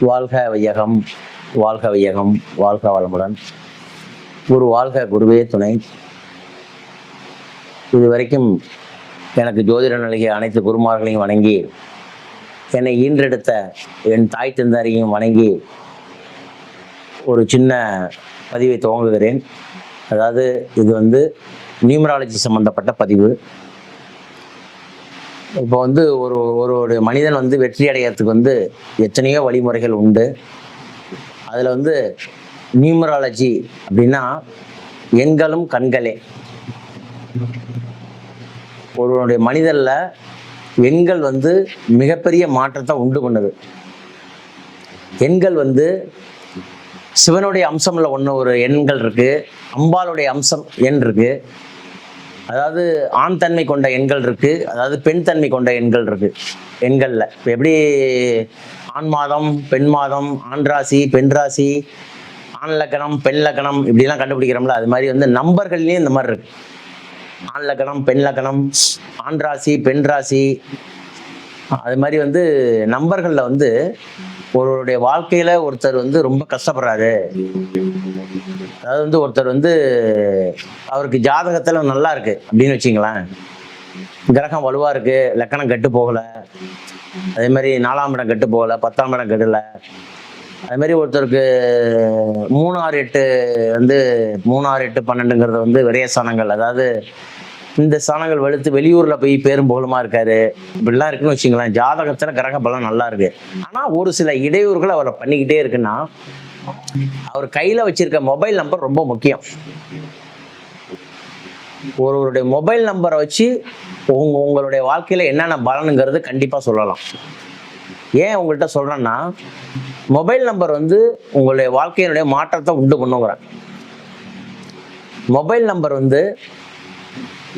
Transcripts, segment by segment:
வாழ்க வையகம் வாழ்க வையகம் வாழ்க வளமுடன். குரு வாழ்க குருவே துணை. இதுவரைக்கும் எனக்கு ஜோதிட நல்கிய அனைத்து குருமார்களையும் வணங்கி என்னை ஈன்றெடுத்த என் தாய் தந்தாரையும் வணங்கி ஒரு சின்ன பதிவை துவங்குகிறேன். அதாவது இது வந்து நியூமராலஜி சம்மந்தப்பட்ட பதிவு. இப்போ வந்து ஒரு ஒரு ஒரு மனிதன் வந்து வெற்றி அடையறதுக்கு வந்து எத்தனையோ வழிமுறைகள் உண்டு. அதில் வந்து நியூமராலஜி அப்படின்னா எண்களும் கண்களே. ஒருவனுடைய மனிதனில் எண்கள் வந்து மிகப்பெரிய மாற்றத்தை உண்டு பண்ணுது. எண்கள் வந்து சிவனுடைய அம்சம்ல ஒன்று ஒரு எண்கள் இருக்கு அம்பாளுடைய அம்சம் எண் இருக்கு. அதாவது ஆண் தன்மை கொண்ட எண்கள் இருக்கு. அதாவது பெண் தன்மை கொண்ட எண்கள் இருக்கு. எண்கள்ல. இப்போ எப்படி ஆண் மாதம் பெண் மாதம் ஆண் ராசி பெண் ராசி ஆண் லக்கணம் பெண் லக்கணம் இப்படிலாம் கண்டுபிடிக்கிறோம்ல அது மாதிரி வந்து நம்பர்கள்லேயும் இந்த மாதிரி இருக்கு. ஆண் லக்கணம் பெண் லக்கணம் ஆண் ராசி பெண் ராசி அது மாதிரி வந்து நம்பர்களில் வந்து ஒருவருடைய வாழ்க்கையில ஒருத்தர் வந்து ரொம்ப கஷ்டப்படுறாரு. அதாவது வந்து ஒருத்தர் வந்து அவருக்கு ஜாதகத்துல நல்லா இருக்கு அப்படின்னு வச்சுங்களேன். கிரகம் வலுவா இருக்கு லக்கணம் கெட்டு போகல. அதே மாதிரி நாலாம் இடம் கெட்டு போகல பத்தாம் இடம் கெடல. அதே மாதிரி ஒருத்தருக்கு மூணு ஆறு எட்டு வந்து மூணு ஆறு எட்டு பன்னெண்டுங்கிறது வந்து விரைய அதாவது இந்த ஸ்தானங்கள் வலுத்து வெளியூர்ல போய் பேரும் புகழுமா இருக்காரு. இப்படிலாம் இருக்குன்னு வச்சுங்களேன் ஜாதகத்துல கிரக பலம் நல்லா இருக்கு. ஆனா ஒரு சில இடையூறுகள் அவரை பண்ணிக்கிட்டே இருக்குன்னா அவர் கையில வச்சிருக்க மொபைல் நம்பர் ரொம்ப முக்கியம். ஒருவருடைய மொபைல் நம்பரை வச்சு உங்க உங்களுடைய வாழ்க்கையில என்னென்ன பலனுங்கிறது கண்டிப்பா சொல்லலாம். ஏன் உங்கள்கிட்ட சொல்றேன்னா மொபைல் நம்பர் வந்து உங்களுடைய வாழ்க்கையினுடைய மாற்றத்தை உண்டு பண்ணுங்கிறேன் மொபைல் நம்பர் வந்து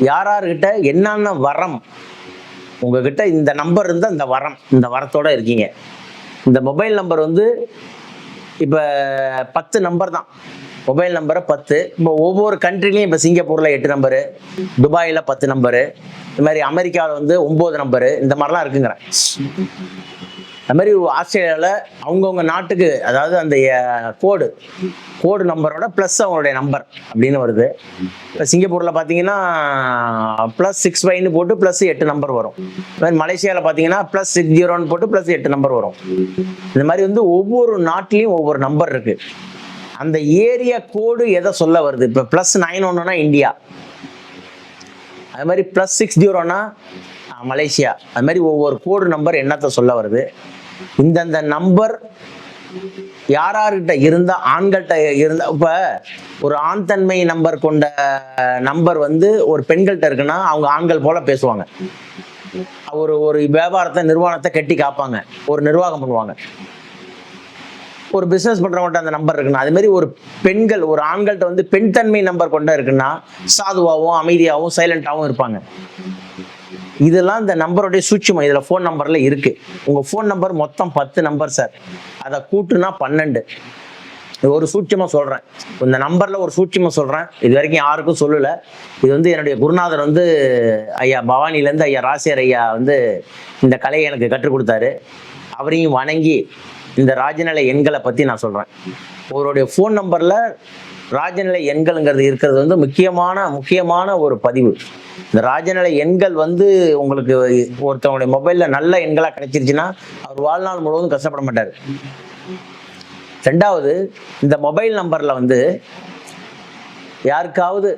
யார் யார்கிட்ட என்னென்ன வரம்? உங்ககிட்ட இந்த நம்பர் இருந்தால் இந்த வரம் இந்த வரத்தோட இருக்கீங்க. இந்த மொபைல் நம்பர் வந்து இப்போ பத்து நம்பர் தான். மொபைல் நம்பரை பத்து. இப்போ ஒவ்வொரு கண்ட்ரிலையும் இப்போ சிங்கப்பூரில் எட்டு நம்பரு துபாயில் பத்து நம்பரு இது மாதிரி அமெரிக்காவில் வந்து ஒம்பது நம்பரு இந்த மாதிரிலாம் இருக்குங்கிறேன். அது மாதிரி ஆஸ்திரேலியாவில் அவங்கவுங்க நாட்டுக்கு அதாவது அந்த கோடு கோடு நம்பரோட ப்ளஸ் அவங்களுடைய நம்பர் அப்படின்னு வருது. இப்போ சிங்கப்பூரில் பார்த்தீங்கன்னா ப்ளஸ் சிக்ஸ் ஃபைவ்னு போட்டு ப்ளஸ் எட்டு நம்பர் வரும். அது மாதிரி மலேசியாவில் பார்த்தீங்கன்னா ப்ளஸ் சிக்ஸ் ஜீரோன்னு போட்டு ப்ளஸ் எட்டு நம்பர் வரும். இந்த மாதிரி வந்து ஒவ்வொரு நாட்டிலையும் ஒவ்வொரு நம்பர் இருக்கு. அந்த ஏரியா கோடு எதை சொல்ல வருது? இப்போ ப்ளஸ் நைன் ஒன்றுனா இந்தியா. அது மாதிரி ப்ளஸ் சிக்ஸ் ஜீரோனா மலேசியா. அது மாதிரி ஒவ்வொரு கோடு நம்பர் என்னத்தை சொல்ல வருது? இந்தந்த நம்பர் யார் யார்கிட்ட இருந்தா ஆண்கள்கிட்ட இருந்தா இப்ப ஒரு ஆண் தன்மை நம்பர் கொண்ட நம்பர் வந்து ஒரு பெண்கள்கிட்ட இருக்குன்னா அவங்க ஆண்கள் போல பேசுவாங்க. ஒரு ஒரு வியாபாரத்தை நிர்வாணத்தை கட்டி காப்பாங்க. ஒரு நிர்வாகம் பண்ணுவாங்க. ஒரு பிசினஸ் பண்றவங்கள்ட்ட அந்த நம்பர் இருக்குன்னா அது மாதிரி ஒரு பெண்கள் ஒரு ஆண்கள்கிட்ட வந்து பெண் தன்மை நம்பர் கொண்ட இருக்குன்னா சாதுவாகவும் அமைதியாகவும் சைலண்டாகவும் இருப்பாங்க. இதெல்லாம் இந்த நம்பருடைய சூட்சுமம். இதில் ஃபோன் நம்பரில் இருக்கு. உங்கள் ஃபோன் நம்பர் மொத்தம் பத்து நம்பர் சார் அதை கூட்டுனா பன்னெண்டு. ஒரு சூட்சமாக சொல்கிறேன் இந்த நம்பரில் ஒரு சூட்சமாக சொல்கிறேன் இது வரைக்கும் யாருக்கும் சொல்லலை. இது வந்து என்னுடைய குருநாதர் வந்து ஐயா பவானிலேருந்து ஐயா ராசியர் ஐயா வந்து இந்த கலையை எனக்கு கற்றுக் கொடுத்தாரு. அவரையும் வணங்கி இந்த ராஜநிலை எண்களை பற்றி நான் சொல்கிறேன் அவருடைய ஃபோன் நம்பரில் ராஜநிலை எண்கள்ங்கிறது இருக்கிறது வந்து முக்கியமான முக்கியமான ஒரு பதிவு. இந்த ராஜநிலை எண்கள் வந்து உங்களுக்கு ஒருத்தவங்களுடைய மொபைலில் நல்ல எண்களாக கிடைச்சிருச்சுன்னா அவர் வாழ்நாள் முழுவதும் கஷ்டப்பட மாட்டார். ரெண்டாவது இந்த மொபைல் நம்பரில் வந்து யாருக்காவது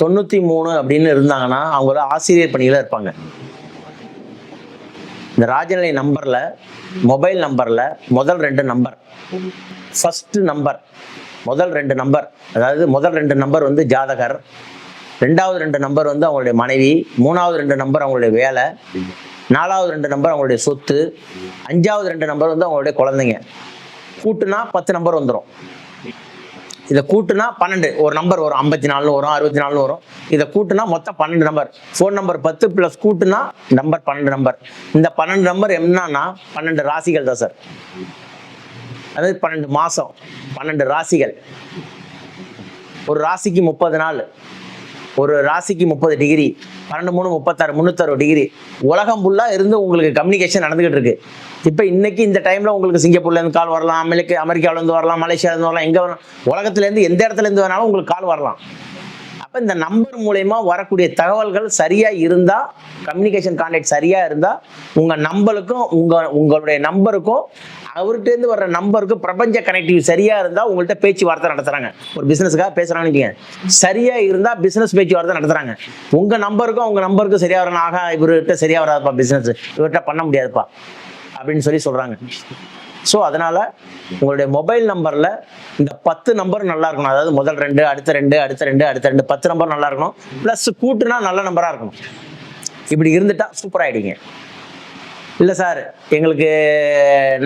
தொண்ணூற்றி மூணு அப்படின்னு இருந்தாங்கன்னா அவங்கள ஆசிரியர் பணியில் இருப்பாங்க. இந்த ராஜநிலை நம்பரில் மொபைல் நம்பரில் முதல் ரெண்டு நம்பர். First number. முதல் ரெண்டு நம்பர். அதாவது முதல் ரெண்டு நம்பர் வந்து ஜாதகர். ரெண்டாவது ரெண்டு நம்பர் வந்து அவங்களுடைய மனைவி. மூணாவது ரெண்டு நம்பர் அவங்களுடைய வேலை. நாலாவது ரெண்டு நம்பர் அவங்களுடைய சொத்து. அஞ்சாவது ரெண்டு நம்பர் வந்து அவங்களுடைய குழந்தைங்க. கூட்டுனா பத்து நம்பர் வந்துடும் இதை கூட்டுனா பன்னெண்டு. ஒரு நம்பர் வரும். ஐம்பத்தி நாலு வரும் அறுபத்தி நாலு வரும். இதை கூட்டுனா மொத்தம் பன்னெண்டு நம்பர் ஃபோன் நம்பர் பத்து ப்ளஸ் கூட்டுனா நம்பர் பன்னெண்டு நம்பர் இந்த பன்னெண்டு நம்பர் என்னன்னா பன்னெண்டு ராசிகள் தான் சார் அதாவது பன்னெண்டு மாதம் பன்னெண்டு ராசிகள். ஒரு ராசிக்கு முப்பது நாள். ஒரு ராசிக்கு முப்பது டிகிரி பன்னெண்டு மூணு முப்பத்தாறு முந்நூத்தாறு டிகிரி உலகம் ஃபுல்லாக இருந்து உங்களுக்கு கம்யூனிகேஷன் நடந்துகிட்டு இருக்கு. இப்போ இன்னைக்கு இந்த டைமில் உங்களுக்கு சிங்கப்பூர்லேருந்து கால் வரலாம் அமெரிக்க அமெரிக்காவிலேருந்து வரலாம் மலேசியாவிலேருந்து வரலாம் எங்கே வரலாம் உலகத்துலேருந்து எந்த இடத்துலேருந்து வேணாலும் உங்களுக்கு கால் வரலாம். அப்போ இந்த நம்பர் மூலயமா வரக்கூடிய தகவல்கள் சரியாக இருந்தால் கம்யூனிகேஷன் கான்டாக்ட் சரியாக இருந்தால் உங்கள் நம்பருக்கும் உங்கள் உங்களுடைய நம்பருக்கும் அவர்கிட்டேருந்து வர்ற நம்பருக்கும் பிரபஞ்ச கனெக்டிவ் சரியாக இருந்தால் உங்கள்கிட்ட பேச்சுவார்த்தை நடத்துகிறாங்க ஒரு பிஸ்னஸுக்காக பேசுகிறான்னு வச்சுக்கோங்க சரியாக இருந்தால் பிஸ்னஸ் பேச்சுவார்த்தை நடத்துகிறாங்க உங்கள் நம்பருக்கும் உங்கள் நம்பருக்கும் சரியாக வரணும். ஆகா இவர்கிட்ட சரியாக வராதுப்பா பிஸ்னஸ் இவர்கிட்ட பண்ண முடியாதுப்பா. அப்படின்னு சொல்லி சொல்கிறாங்க ஸோ அதனால் உங்களுடைய மொபைல் நம்பரில் இந்த பத்து நம்பர் நல்லா இருக்கணும். அதாவது முதல் ரெண்டு அடுத்த ரெண்டு அடுத்த ரெண்டு அடுத்த ரெண்டு பத்து நம்பர் நல்லா இருக்கணும். ப்ளஸ் கூட்டுனா நல்ல நம்பராக இருக்கணும். இப்படி இருந்துட்டா சூப்பர் ஆகிடுங்க இல்லை சார் எங்களுக்கு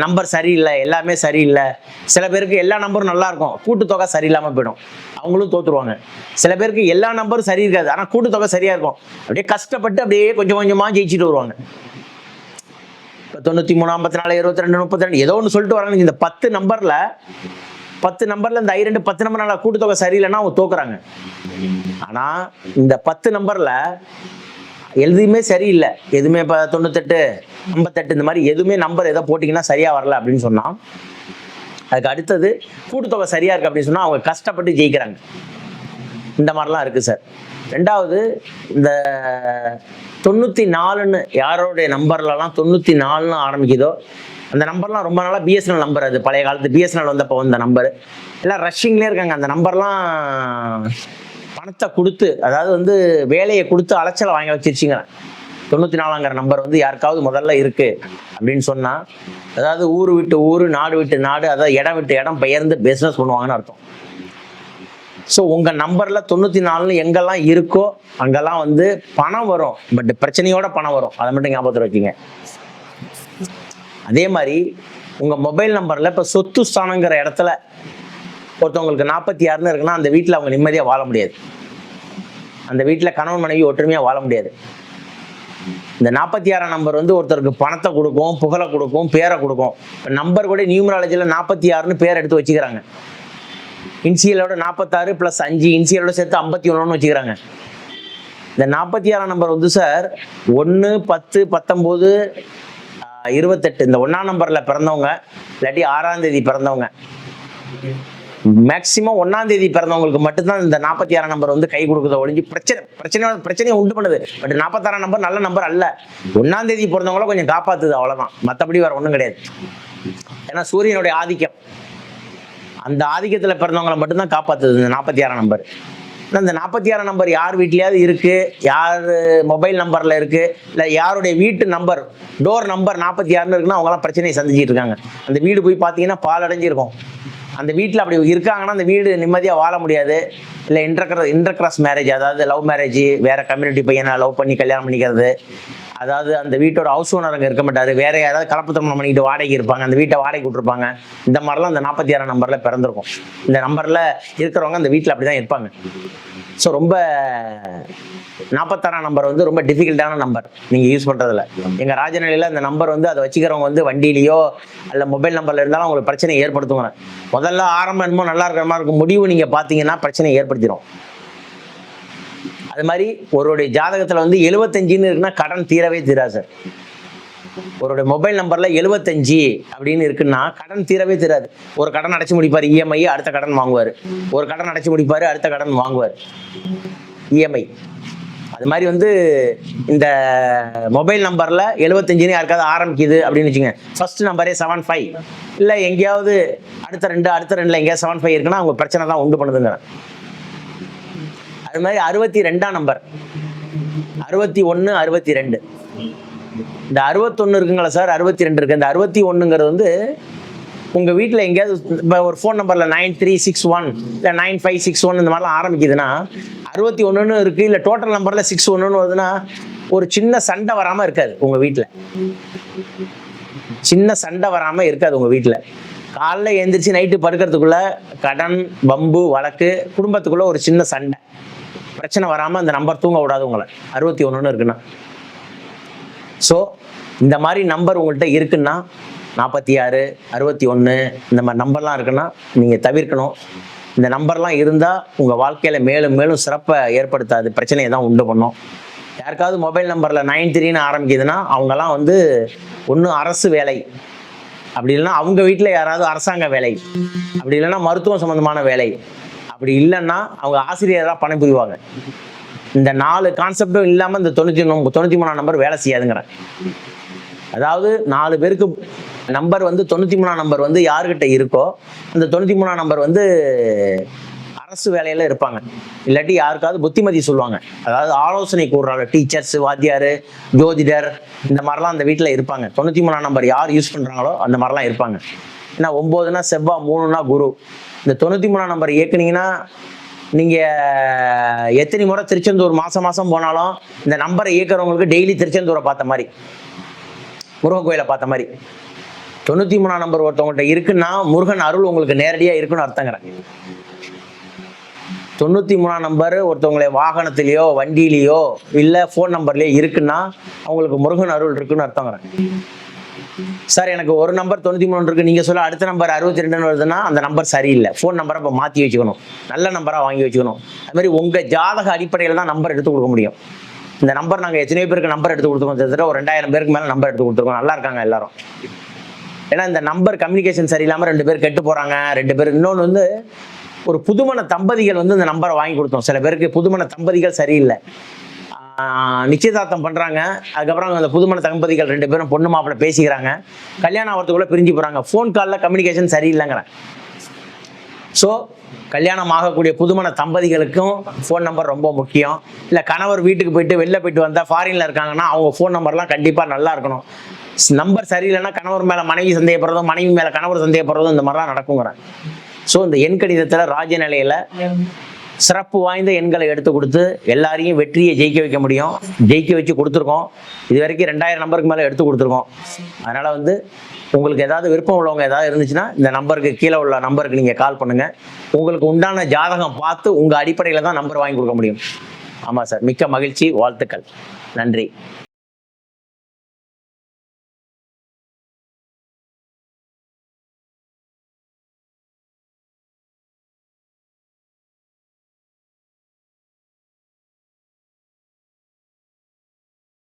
நம்பர் சரியில்லை எல்லாமே சரியில்லை. சில பேருக்கு எல்லா நம்பரும் நல்லாயிருக்கும் கூட்டுத்தொகை சரியில்லாமல் போயிடும். அவங்களும் தோற்றுருவாங்க சில பேருக்கு எல்லா நம்பரும் சரி இருக்காது. ஆனால் கூட்டுத்தொகை சரியாக இருக்கும். அப்படியே கஷ்டப்பட்டு அப்படியே கொஞ்சம் கொஞ்சமாக ஜெயிச்சுட்டு வருவாங்க. இப்போ தொண்ணூற்றி மூணு ஐம்பத்தி நாலு இருபத்தி ரெண்டு முப்பத்தி ரெண்டு ஏதோ ஒன்று சொல்லிட்டு வராங்க. இந்த பத்து நம்பரில் பத்து நம்பரில் இந்த ஐரெண்டு பத்து நம்பர் நல்லா கூட்டுத்தொகை சரியில்லைன்னா அவங்க தோக்குறாங்க. ஆனால் இந்த பத்து நம்பரில் எதுவுமே சரியில்லை. எதுவுமே இப்போ தொண்ணூத்தெட்டு ஐம்பத்தெட்டு இந்த மாதிரி எதுவுமே நம்பர் எதோ போட்டிங்கன்னா சரியாக வரல அப்படின்னு சொன்னால் அதுக்கு அடுத்தது கூட்டுத்தொகை சரியாக இருக்குது அப்படின்னு சொன்னால் அவங்க கஷ்டப்பட்டு ஜெயிக்கிறாங்க. இந்த மாதிரிலாம் இருக்குது சார். ரெண்டாவது இந்த தொண்ணூற்றி நாலுன்னு யாரோடைய நம்பர்லலாம் தொண்ணூற்றி நாலுன்னு ஆரம்பிக்குதோ அந்த நம்பர்லாம் ரொம்ப நாளாக பிஎஸ்என்எல் நம்பர் அது. பழைய காலத்து பிஎஸ்என்எல் வந்தப்போ வந்த நம்பர். எல்லாம் ரஷ்ஷிங்லேயே இருக்காங்க. அந்த நம்பர்லாம் பணத்தை கொடுத்து அதாவது வந்து வேலையை கொடுத்து அலைச்சலை வாங்கி வச்சிருச்சிங்க. தொண்ணூற்றி நாலாங்கிற நம்பர் வந்து யாருக்காவது முதல்ல இருக்கு அப்படின்னு சொன்னால் அதாவது ஊர் விட்டு ஊர் நாடு விட்டு நாடு அதாவது இடம் விட்டு இடம் பெயர்ந்து பிஸ்னஸ் பண்ணுவாங்கன்னு அர்த்தம். ஸோ உங்கள் நம்பரில் தொண்ணூற்றி நாலுன்னு எங்கெல்லாம் இருக்கோ அங்கெல்லாம் வந்து பணம் வரும். பட் பிரச்சனையோட பணம் வரும். அதை மட்டும் ஞாபகத்தில் வச்சுங்க அதே மாதிரி உங்கள் மொபைல் நம்பரில் இப்போ சொத்து ஸ்தானங்கிற இடத்துல ஒருத்தவங்களுக்கு நாற்பத்தி ஆறுன்னு இருக்குன்னா அந்த வீட்டில் அவங்க நிம்மதியாக வாழ முடியாது. அந்த வீட்டில் கணவன் மனைவி ஒற்றுமையாக வாழ முடியாது. இந்த நாற்பத்தி ஆறாம் நம்பர் வந்து ஒருத்தருக்கு பணத்தை கொடுக்கும் புகழை கொடுக்கும் பேரை கொடுக்கும். இப்போ நம்பர் கூட நியூமராலஜியில் நாற்பத்தி ஆறுன்னு பேர் எடுத்து வச்சுக்கிறாங்க. இன்சியலோட நாற்பத்தாறு ப்ளஸ் அஞ்சு இன்சியலோட சேர்த்து ஐம்பத்தி ஒன்றுன்னு வச்சுக்கிறாங்க. இந்த நாற்பத்தி ஆறாம் நம்பர் வந்து சார் ஒன்று பத்து பத்தொம்போது இருபத்தெட்டு. இந்த ஒன்றாம் நம்பரில் பிறந்தவங்க இல்லாட்டி ஆறாம் தேதி பிறந்தவங்க. மேக்சிமம் ஒன்றாம் தேதி பிறந்தவங்களுக்கு மட்டும்தான் இந்த நாற்பத்தி ஆறாம் நம்பர் வந்து கை கொடுக்குறத ஒழிஞ்சு பிரச்சனை பிரச்சனை பிரச்சனையை உண்டு பண்ணுது. பட் நாற்பத்தாறாம் நம்பர் நல்ல நம்பர் அல்ல. ஒன்றாம் தேதி பிறந்தவங்கள கொஞ்சம் காப்பாத்துது அவ்வளோதான் மற்றபடி வேற ஒன்றும் கிடையாது. ஏன்னா சூரியனுடைய ஆதிக்கம். அந்த ஆதிக்கத்தில் பிறந்தவங்களை மட்டும்தான் காப்பாத்துது இந்த நாற்பத்தி ஆறாம் நம்பர் இந்த நாற்பத்தி ஆறாம் நம்பர் யார் வீட்லயாவது இருக்கு? யார் மொபைல் நம்பர்ல இருக்கு? இல்லை யாருடைய வீட்டு நம்பர் டோர் நம்பர் நாற்பத்தி ஆறுன்னு இருக்குன்னா அவங்களாம் பிரச்சனையை சந்திச்சிட்டு இருக்காங்க. அந்த வீடு போய் பார்த்தீங்கன்னா பால் அடைஞ்சிருக்கும் அந்த வீட்டில் அப்படி இருக்காங்கன்னா அந்த வீடு நிம்மதியாக வாழ முடியாது. இல்லை இன்டர் இன்டர்கிராஸ் மேரேஜ் அதாவது லவ் மேரேஜ் வேற கம்யூனிட்டி பையனை லவ் பண்ணி கல்யாணம் பண்ணிக்கிறது. அதாவது அந்த வீட்டோட ஹவுஸ் ஓனர் அங்கே இருக்க மாட்டாரு. வேற யாராவது கலப்பு திருமணம் பண்ணிட்டு வாடகை இருப்பாங்க. அந்த வீட்டை வாடகை விட்டுருப்பாங்க இந்த மாதிரிலாம் அந்த நாற்பத்தி ஆறாம் நம்பரில் பிறந்திருக்கும். இந்த நம்பரில் இருக்கிறவங்க அந்த வீட்டில் அப்படி தான் இருப்பாங்க. ஸோ ரொம்ப நாற்பத்தாறாம் நம்பர் வந்து ரொம்ப டிஃபிகல்ட்டான நம்பர். நீங்கள் யூஸ் பண்ணுறதுல எங்கள் ராஜநிலையில் அந்த நம்பர் வந்து அதை வச்சுக்கிறவங்க வந்து வண்டியிலையோ அல்ல மொபைல் நம்பரில் இருந்தாலும் அவங்களுக்கு பிரச்சனை ஏற்படுத்துவாங்க முதல்ல ஆரம்பம் என்னமோ நல்லா இருக்கிற மாதிரி இருக்கும். முடிவு நீங்கள் பார்த்தீங்கன்னா பிரச்சனை ஏற்படுத்திடும். அது மாதிரி ஒருவருடைய ஜாதகத்தில் வந்து எழுபத்தஞ்சுன்னு இருக்குன்னா கடன் தீரவே தீரா சார். ஒருடைய மொபைல் நம்பர்ல எழுபத்தஞ்சு அப்படின்னு இருக்குன்னா கடன் தீரவே தீராது. ஒரு கடன் அடைச்சு முடிப்பார் இஎம்ஐ அடுத்த கடன் வாங்குவார். ஒரு கடன் அடைச்சு முடிப்பார் அடுத்த கடன் வாங்குவார். இஎம்ஐ. அது மாதிரி வந்து இந்த மொபைல் நம்பர்ல எழுபத்தஞ்சுன்னு யாருக்காவது ஆரம்பிக்குது அப்படின்னு வச்சுங்க ஃபர்ஸ்ட் நம்பரே செவன் ஃபைவ் இல்லை எங்கேயாவது அடுத்த ரெண்டு அடுத்த ரெண்டுல எங்கேயாவது செவன் ஃபைவ் இருக்குன்னா அவங்க பிரச்சனை தான் உண்டு பண்ணுதுங்கிறேன் அது மாதிரி அறுபத்தி ரெண்டாம் நம்பர் அறுபத்தி ஒன்று அறுபத்தி ரெண்டு. இந்த அறுபத்தொன்று இருக்குங்களா சார் அறுபத்தி ரெண்டு இருக்கு. இந்த அறுபத்தி ஒன்றுங்கிறது வந்து உங்கள் வீட்டில் எங்கேயாவது இப்போ ஒரு ஃபோன் நம்பரில் நைன் த்ரீ சிக்ஸ் ஒன் இல்லை நைன் ஃபைவ் சிக்ஸ் ஒன் இந்த மாதிரிலாம் ஆரம்பிக்குதுன்னா அறுபத்தி ஒன்றுன்னு இருக்குது இல்லை டோட்டல் நம்பரில் சிக்ஸ் ஒன்றுன்னு வருதுன்னா ஒரு சின்ன சண்டை வராமல் இருக்காது உங்கள் வீட்டில் சின்ன சண்டை வராமல் இருக்காது உங்கள் வீட்டில் காலைல எழுந்திரிச்சு நைட்டு படுக்கிறதுக்குள்ள கடன் பம்பு வழக்கு குடும்பத்துக்குள்ள ஒரு சின்ன சண்டை. பிரச்சனை வராமல் அந்த நம்பர் தூங்க விடாது உங்களை. அறுபத்தி ஒன்றுன்னு இருக்குன்னா. ஸோ இந்த மாதிரி நம்பர் உங்கள்கிட்ட இருக்குன்னா நாற்பத்தி ஆறு அறுபத்தி ஒன்று இந்த மாதிரி நம்பர்லாம் இருக்குன்னா நீங்கள் தவிர்க்கணும். இந்த நம்பர்லாம் இருந்தால் உங்கள் வாழ்க்கையில் மேலும் மேலும் சிறப்பை ஏற்படுத்தாது. பிரச்சனையை தான் உண்டு பண்ணும். யாருக்காவது மொபைல் நம்பரில் நைன் த்ரீன்னு ஆரம்பிக்குதுன்னா அவங்கெல்லாம் வந்து ஒன்று அரசு வேலை. அப்படி இல்லைன்னா அவங்க வீட்டில் யாராவது அரசாங்க வேலை. அப்படி இல்லைன்னா மருத்துவம் சம்மந்தமான வேலை. அப்படி இல்லைன்னா அவங்க ஆசிரியராக பணிபுரிவாங்க. இந்த நாலு கான்செப்டும் இல்லாமல் இந்த தொண்ணூற்றி தொண்ணூற்றி மூணாம் நம்பர் வேலை செய்யாதுங்கிறேன் அதாவது நாலு பேருக்கு நம்பர் வந்து தொண்ணூற்றி மூணாம் நம்பர் வந்து யாருக்கிட்ட இருக்கோ அந்த தொண்ணூற்றி மூணாம் நம்பர் வந்து அரசு வேலையில் இருப்பாங்க. இல்லாட்டி யாருக்காவது புத்திமதி சொல்லுவாங்க. அதாவது ஆலோசனை கூறுறாங்க டீச்சர்ஸ் வாத்தியார் ஜோதிடர் இந்த மாதிரிலாம் அந்த வீட்டில் இருப்பாங்க. தொண்ணூற்றி மூணாம் நம்பர் யார் யூஸ் பண்ணுறாங்களோ அந்த மாதிரிலாம் இருப்பாங்க. ஏன்னா ஒம்போதுனா செவ்வாய் மூணுனா குரு. இந்த தொண்ணூற்றி மூணாம் நம்பர் இயக்குனீங்கன்னா நீங்கள் எத்தனை முறை திருச்செந்தூர் மாதம் மாதம் போனாலும் இந்த நம்பரை இயக்குறவங்களுக்கு டெய்லி திருச்செந்தூரை பார்த்த மாதிரி முருகன் கோயிலை பார்த்த மாதிரி. தொண்ணூற்றி மூணாம் நம்பர் ஒருத்தவங்கள்ட்ட இருக்குன்னா முருகன் அருள் உங்களுக்கு நேரடியாக இருக்குன்னு அர்த்தங்கிறேன். தொண்ணூற்றி மூணாம் நம்பர் ஒருத்தவங்களை வாகனத்திலேயோ வண்டியிலேயோ இல்லை ஃபோன் நம்பர்லேயோ இருக்குன்னா அவங்களுக்கு முருகன் அருள் இருக்குன்னு அர்த்தங்கிறேன். சார் எனக்கு ஒரு நம்பர் தொண்ணூற்றி மூணு இருக்கு. நீங்கள் சொல்ல அடுத்த நம்பர் அறுபத்தி ரெண்டுன்னு வருதுன்னா அந்த நம்பர் சரியில்லை. ஃபோன் நம்பரை இப்போ மாற்றி வச்சுக்கணும். நல்ல நம்பராக வாங்கி வச்சுக்கணும். அது மாதிரி உங்கள் ஜாதக அடிப்படையில் தான் நம்பர் எடுத்து கொடுக்க முடியும். இந்த நம்பர் நாங்கள் எத்தனையோ பேருக்கு நம்பர் எடுத்து கொடுத்துருக்கோம். கிட்டத்தட்ட ஒரு ரெண்டாயிரம் பேருக்கு மேலே நம்பர் எடுத்து கொடுத்துருக்கோம். நல்லா இருக்காங்க எல்லாரும். ஏன்னா இந்த நம்பர் கம்யூனிகேஷன் சரியில்லாமல் ரெண்டு பேர் கெட்டு போகிறாங்க ரெண்டு பேர் இன்னொன்று வந்து ஒரு புதுமண தம்பதிகள் வந்து இந்த நம்பரை வாங்கி கொடுத்தோம். சில பேருக்கு புதுமண தம்பதிகள் சரியில்லை. நிச்சயதார்த்தம் பண்ணுறாங்க அதுக்கப்புறம் அந்த புதுமண தம்பதிகள் ரெண்டு பேரும் பொண்ணு மாப்பிள்ளை பேசிக்கிறாங்க. கல்யாணம் ஆகிறதுக்குள்ளே பிரிஞ்சு போகிறாங்க ஃபோன் காலில் கம்யூனிகேஷன் சரியில்லைங்கிறேன் ஸோ கல்யாணம் ஆகக்கூடிய புதுமண தம்பதிகளுக்கும் ஃபோன் நம்பர் ரொம்ப முக்கியம். இல்லை கணவர் வீட்டுக்கு போயிட்டு வெளில போயிட்டு வந்தால் ஃபாரினில் இருக்காங்கன்னா அவங்க ஃபோன் நம்பர்லாம் கண்டிப்பாக நல்லா இருக்கணும். நம்பர் சரியில்லைன்னா கணவர் மேலே மனைவி சந்தேகப்படுறதும் மனைவி மேலே கணவர் சந்தேகப்படுறதும் இந்த மாதிரிலாம் நடக்குங்கிறேன் ஸோ இந்த எண் கடிதத்தில் ராஜ நிலையில் சிறப்பு வாய்ந்த எண்களை எடுத்து கொடுத்து எல்லாரையும் வெற்றியை ஜெயிக்க வைக்க முடியும். ஜெயிக்க வச்சு கொடுத்துருக்கோம். இது வரைக்கும் ரெண்டாயிரம் நம்பருக்கு மேலே எடுத்து கொடுத்துருக்கோம். அதனால் வந்து உங்களுக்கு ஏதாவது விருப்பம் உள்ளவங்க ஏதாவது இருந்துச்சுன்னா இந்த நம்பருக்கு கீழே உள்ள நம்பருக்கு நீங்கள் கால் பண்ணுங்கள் உங்களுக்கு உண்டான ஜாதகம் பார்த்து உங்கள் அடிப்படையில் தான் நம்பர் வாங்கி கொடுக்க முடியும். ஆமாம் சார். மிக்க மகிழ்ச்சி. வாழ்த்துக்கள். நன்றி.